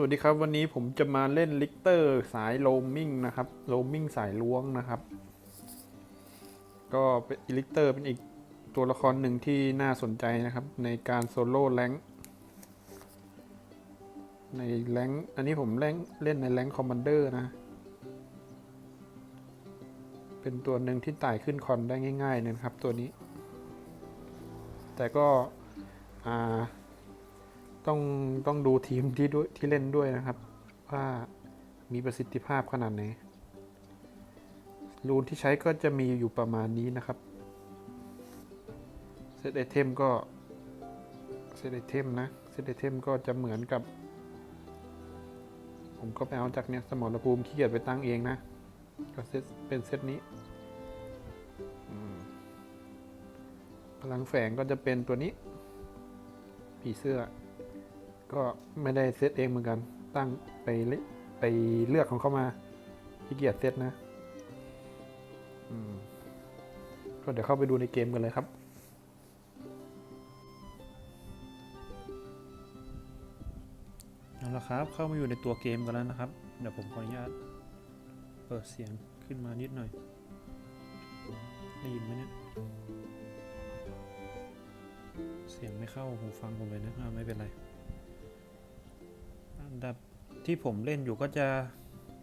วัสดีครับวันนี้ผมจะมาเล่นลิกเตอร์สายโรมมิ่งนะครับโรมมิ่งสายล้วงนะครับ ก็เป็นลิกเตอร์เป็นอีกตัวละครหนึ่งที่น่าสนใจนะครับ ในการโซโล่แรงในแรงอันนี้ผมเล่นเล่นในแรงค์คอมมานเดอร์นะ เป็นตัวหนึ่งที่ไต่ขึ้นคอนได้ง่าย ๆนะครับตัวนี้ แต่ก็อ่า ต้องต้องดูทีมที่ด้วยที่เล่นด้วยนะครับ ว่ามีประสิทธิภาพขนาดไหนรูนที่ใช้ก็จะมีอยู่ประมาณนี้นะครับเซตไอเทมก็เซตไอเทมนะเซตไอเทมก็จะเหมือนกับ ผมก็ไปเอาจากเนี่ยสมรภูมิขี้เกียจไปตั้งเองนะ ก็เซตเป็นเซตนี้พลังแฝงก็จะเป็นตัวนี้ ผีเสื้อ ก็ไม่ได้เซตเองเหมือนกัน ตั้งไปเลไปเลือกของเขามาขี้เกียจเซตนะก็เดี๋ยวเข้าไปดูในเกมกันเลยครับเอาละครับ เข้ามาอยู่ในตัวเกมกันแล้วนะครับ เดี๋ยวผมขออนุญาตเปิดเสียงขึ้นมานิดหน่อย ได้ยินไหมเนี่ย เสียงไม่เข้าหูฟังผมเลยนะไม่เป็นไร ที่ผมเล่นอยู่ก็จะ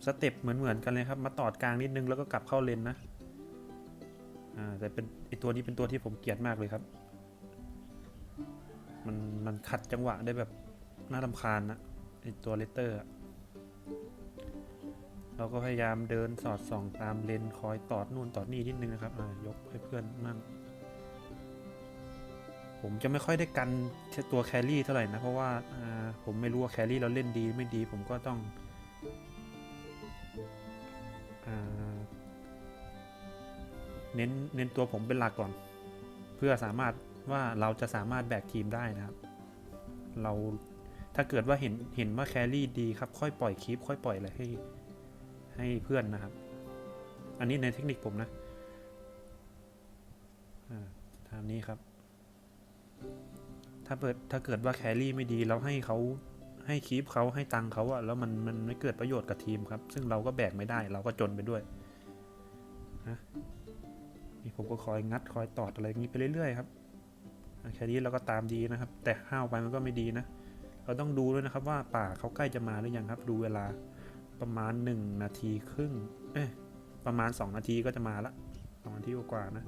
สเต็ปเหมือนๆกันเลยครับ มาตอดกลางนิดนึงแล้วก็กลับเข้าเลนนะอ่าแต่เป็นไอตัวนี้เป็นตัวที่ผมเกลียดมากเลยครับ มันมันขัดจังหวะได้แบบน่ารำคาญนะไอตัวเลตเตอร์เราก็พยายามเดินสอดส่องตามเลนคอยตอดนู่นตอดนี่นิดนึงนะครับอ่ายกให้เพื่อนมั่ง ผมจะไม่ค่อยได้กันตัวแครี่เท่าไหร่นะ เพราะว่าผมไม่รู้ว่าแครี่เราเล่นดีไม่ดี ผมก็ต้องอเน้นเน้นตัวผมเป็นหลักก่อน เพื่อสามารถว่าเราจะสามารถแบกทีมได้นะครับ เราถ้าเกิดว่าเห็นเห็นว่าแครี่ดีครับ ค่อยปล่อยคลิป ค่อยปล่อยอะไรให้ให้เพื่อนนะครับ อันนี้ในเทคนิคผมนะอ่าตามนี้ครับ ถ้าเปิดถ้าเกิดว่าแครี่ไม่ดีแล้วให้เขาให้คีปเขาให้ตังเขาอะแล้วมันมันไม่เกิดประโยชน์กับทีมครับ ซึ่งเราก็แบกไม่ได้เราก็จนไปด้วยนะนี่ผมก็คอยงัดคอยตอดอะไรอย่างนี้ไปเรื่อยๆครับแครี่เราก็ตามดีนะครับ แต่ห้าวไปมันก็ไม่ดีนะ เราต้องดูด้วยนะครับว่าป่าเขาใกล้จะมาหรือยังครับ ดูเวลาประมาณ 1 นาทีครึ่งเอ๊ะประมาณ 2 นาทีก็จะมาละสองนาทีกว่านะ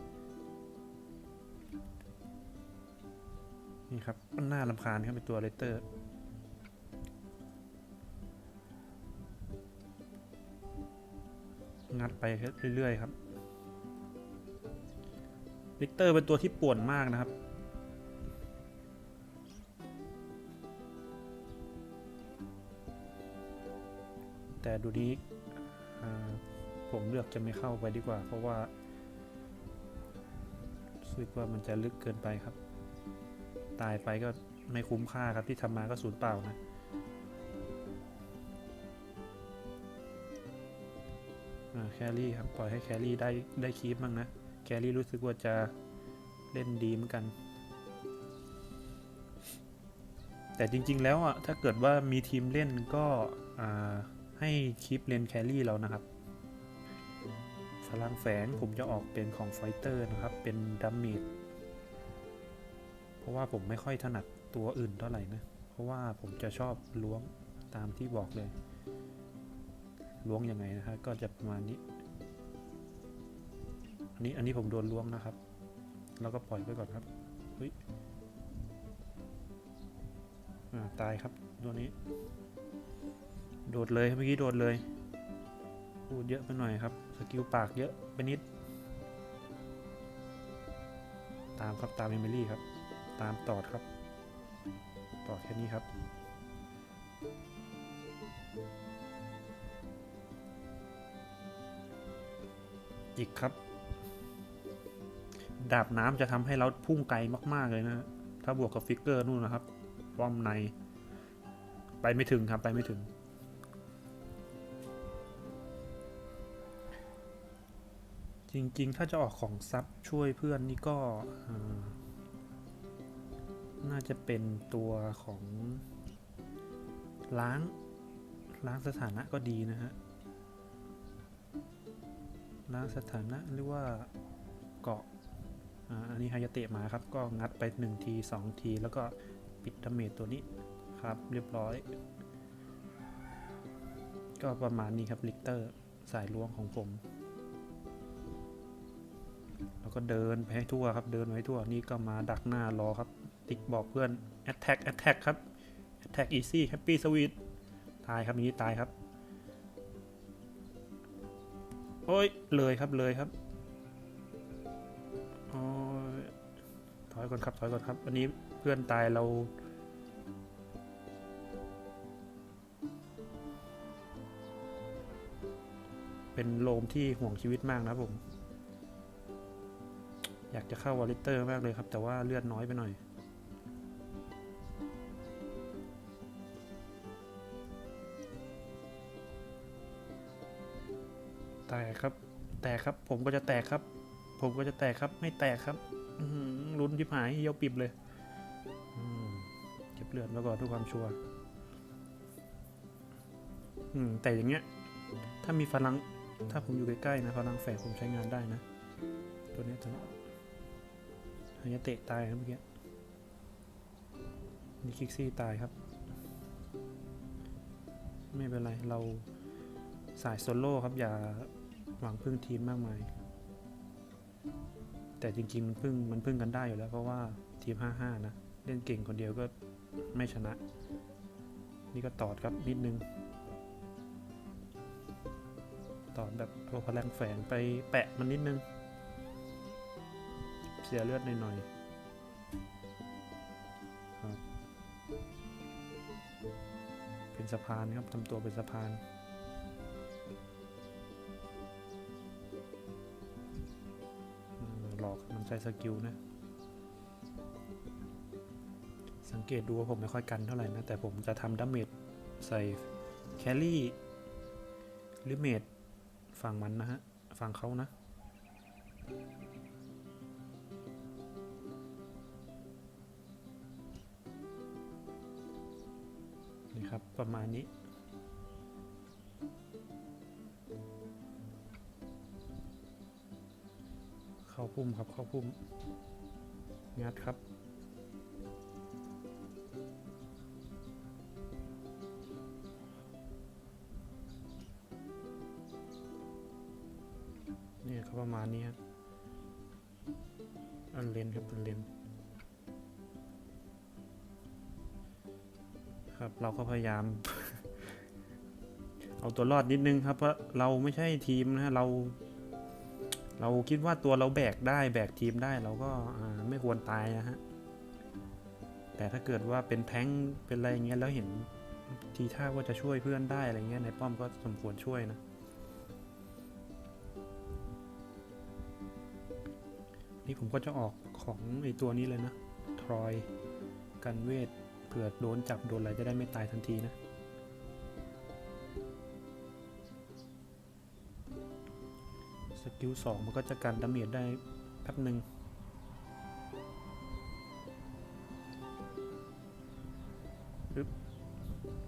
นี่ครับมันน่าลำคาญครับเป็นตัวเลเตอร์งัดไปเรื่อยๆครับลิเตอร์เป็นตัวที่ป่วนมากนะครับ แต่ดูนี้ผมเลือกจะไม่เข้าไปดีกว่า เพราะว่ารู้สึกว่ามันจะลึกเกินไปครับ ตายไปก็ไม่คุ้มค่าครับที่ทำมาก็สูญเปล่านะแครี่ครับปล่อยให้แครี่ได้ได้คีปบ้างนะ แครี่รู้สึกว่าจะเล่นดีเหมือนกัน แต่จริง ๆ แล้วอะถ้าเกิดว่ามีทีมเล่นก็ให้คีปเลนแครี่เรานะครับพลังแฝงผมจะออกเป็นของไฟเตอร์นะครับ เป็นดัมเมจ ราะว่าผมไม่ค่อยถนัดตัวอื่นเท่าไหร่นะ เพราะว่าผมจะชอบล้วงตามที่บอกเลย ล้วงยังไงนะครับ ก็จะประมาณนี้ อันนี้อันนี้ผมโดนล้วงนะครับ แล้วก็ปล่อยไปก่อนครับเฮ้ยตายครับตัวนี้ โดดเลยเมื่อกี้โดดเลย พูดเยอะไปหน่อยครับ สกิลปากเยอะไปนิด ตามครับตามเอมิลี่ครับ ตามตอดครับ ตอดแค่นี้ครับอีกครับ ดาบน้ำจะทำให้เราพุ่งไกลมาก ๆ เลยนะ ถ้าบวกกับฟิกเกอร์นู่นนะครับ ป้อมใน ไปไม่ถึงครับ ไปไม่ถึงจริง ๆ ถ้าจะออกของซับช่วยเพื่อนนี่ก็ น่าจะเป็นตัวของล้าง ล้างสถานะก็ดีนะฮะ ล้างสถานะหรือว่าเกาะอันนี้ไฮยาเตะมาครับ ก็งัดไป 1 ที 2 ที แล้วก็ปิดดาเมจตัวนี้ครับ เรียบร้อย ก็ประมาณนี้ครับลิกเตอร์สายล้วงของผม แล้วก็เดินไปให้ทั่วครับ เดินไปให้ทั่ว นี่ก็มาดักหน้ารอครับ ติ๊กบอกเพื่อน attack attack ครับ attack easy happy sweet ตายครับอย่างนี้ตายครับ โอ้ย เลยครับเลยครับโอ้ยถอยก่อนครับถอยก่อนครับ อันนี้เพื่อนตายเราเป็นโลมที่ห่วงชีวิตมากนะผม อยากจะเข้าวอลเลเตอร์มากเลยครับ แต่ว่าเลือดน้อยไปหน่อย แตกครับ แตกครับ ผมก็จะแตกครับ ผมก็จะแตกครับ ไม่แตกครับลุ้นยิบหายเยี่ยวปิบเลยเก็บเลือดแล้วก่อนเพื่อความชัวร์แต่อย่างเงี้ย ถ้ามีพลังถ้าผมอยู่ใกล้ๆนะพลังแฝงผมใช้งานได้นะ ตัวนี้ตัวนี้ยฮายาเตะตายครับเมื่อกี้นี่คิกซี่ตายครับ ไม่เป็นไร เราสายโซโล่ครับอย่า หวังพึ่งทีมมากมาย แต่จริงๆ มันพึ่งมันพึ่งกันได้อยู่แล้วเพราะว่าทีม 5-5 นะ เล่นเก่งคนเดียวก็ไม่ชนะ นี่ก็ตอดครับนิดนึง ตอดแบบเอาพลังแฝงไปแปะมันนิดนึง เสียเลือดหน่อยๆเป็นสะพานครับทำตัวเป็นสะพาน ใช้สกิลนะ สังเกตดูว่าผมไม่ค่อยกันเท่าไหร่นะ แต่ผมจะทำดาเมจใส่แครี่หรือเมจฝั่งมันนะฮะ ฝั่งเขานะนี่ครับ ประมาณนี้ เข้าพุ่มครับเข้าพุ่มงัดครับนี่ยครับประมาณนี้ครับอันเลนครับอันเลนครับเราก็พยายาม เอาตัวรอดนิดนึงครับเพราะเราไม่ใช่ทีมนะเรา เราคิดว่าตัวเราแบกได้แบกทีมได้เราก็ไม่ควรตายนะฮะ แต่ถ้าเกิดว่าเป็นแท้งเป็นอะไรอย่างเงี้ยแล้วเห็นทีท่าว่าจะช่วยเพื่อนได้อะไรเงี้ยในป้อมก็สมควรช่วยนะนี่ผมก็จะออกของไอตัวนี้เลยนะ ทรอย กันเวท เผื่อโดนจับโดนอะไรจะได้ไม่ตายทันทีนะ กิลสองมันก็จะกันดาเมจได้แป๊บหนึ่ง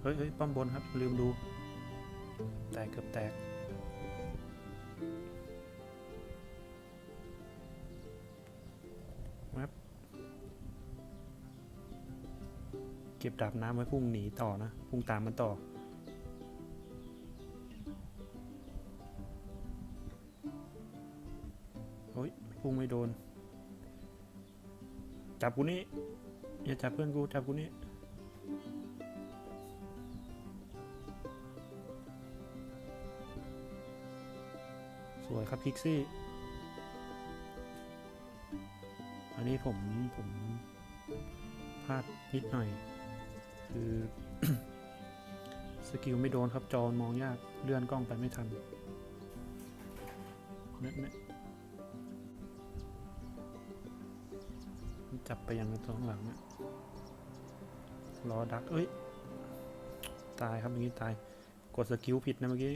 เฮ้ยเฮ้ยป้อมบนครับ ลืมดู แตกเกือบแตกแวบเก็บดาบน้ำไว้พุ่งหนีต่อนะ พุ่งตามมันต่อ พุ่งไม่โดน จับกูนี่อย่าจับเพื่อนกูจับกูนี่สวยครับพิกซี่ อันนี้ผมผมพลาดนิดหน่อย คือสกิลไม่โดนครับจอมองยากเลื่อนกล้องไปไม่ทันเนี่ย จับไปยังตรงหลังเนี่ยรอดัก เอ้ย ตายครับเมื่อกี้ตาย กดสกิลผิดนะเมื่อกี้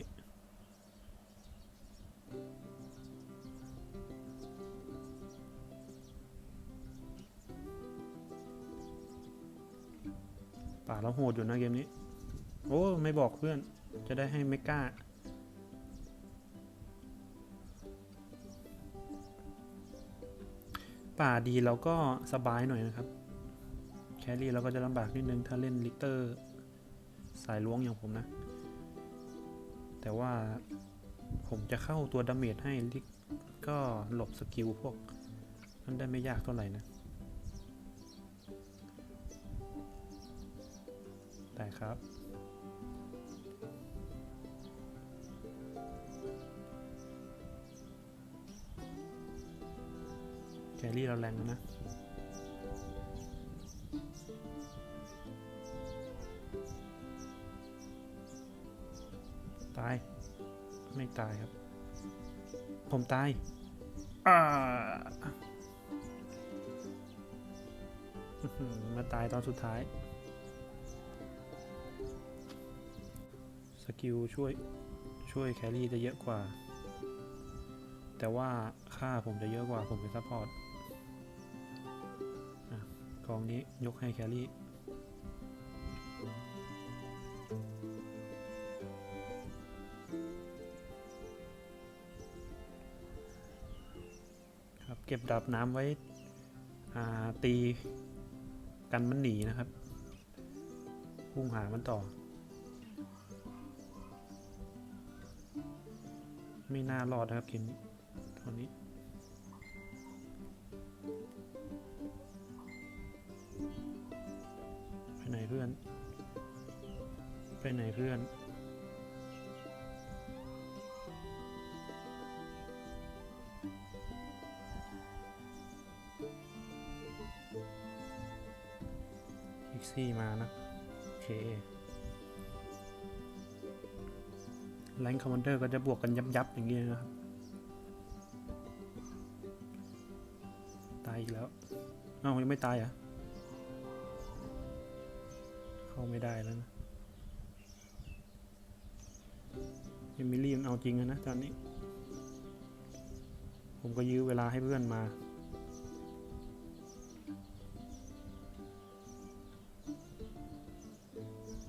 ป่าเราโหดอยู่นะเกมนี้ โอ้ ไม่บอกเพื่อน จะได้ให้ไม่กล้า ป่าดีเราก็สบายหน่อยนะครับ แครี่เราก็จะลำบากนิดนึงถ้าเล่นลิเตอร์สายล้วงอย่างผมนะ แต่ว่าผมจะเข้าตัวดาเมจให้ลิกก็หลบสกิลพวกนั้นได้ไม่ยากเท่าไหร่นะ ได้ครับ ครี่เราแรงแล้วนะตาย ไม่ตายครับ ผมตายอ่ามาตายตอนสุดท้าย สกิลช่วย ช่วยแครี่จะเยอะกว่า แต่ว่าค่าผมจะเยอะกว่าผมเป็นซัพพอร์ต องนี้ยกให้แครี่ครับเก็บดับน้ำไว้ตีกันมันหนีนะครับพุ่งหามันต่อ ไม่น่ารอดนะครับเกมนี้ตอนนี้ พื่อน ไปไหนเพื่อน อีกซี่มานะ โอเคแรงคอมมานเดอร์ก็จะบวกกันยับยับอย่างนี้ยนะครับ ตายอีกแล้วอ้าวยังไม่ตายเหรอะ เข้าไม่ได้แล้วนะเอมิลี่มันเอาจริงนะตอนนี้ ผมก็ยื้อเวลาให้เพื่อนมา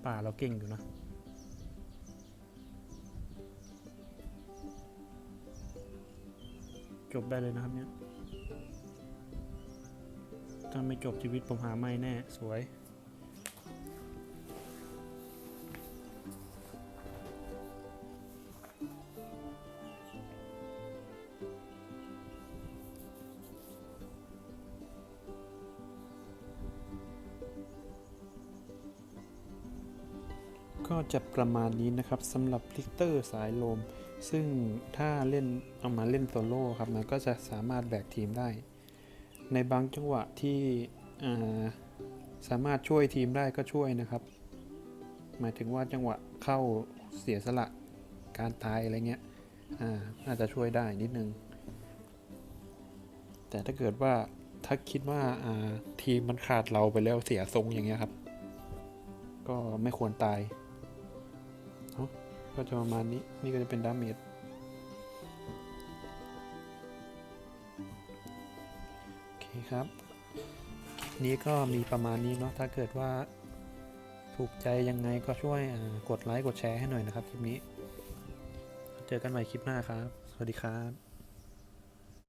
ป่าเราเก่งอยู่นะ จบได้เลยนะครับเนี่ย ถ้าไม่จบชีวิตผมหาไม่แน่ สวย ก็จะประมาณนี้นะครับสำหรับลิกเตอร์สายลม ซึ่งถ้าเล่นเอามาเล่นโซโล่ครับมันก็จะสามารถแบกทีมได้ ในบางจังหวะที่าสามารถช่วยทีมได้ก็ช่วยนะครับ หมายถึงว่าจังหวะเข้าเสียสละการตายอะไรเงี้ยอ่าอาจจะช่วยได้นิดนึง แต่ถ้าเกิดว่าถ้าคิดว่าอ่าทีมมันขาดเราไปแล้วเสียทรงอย่างเงี้ยครับ ก็ไม่ควรตาย ก็จะประมาณนี้ นี่ก็จะเป็นดาเมจโอเคครับคลิปนี้ก็มีประมาณนี้เนาะ ถ้าเกิดว่าถูกใจยังไงก็ช่วยกดไลค์กดแชร์ให้หน่อยนะครับคลิปนี้ เจอกันใหม่คลิปหน้าครับ สวัสดีครับ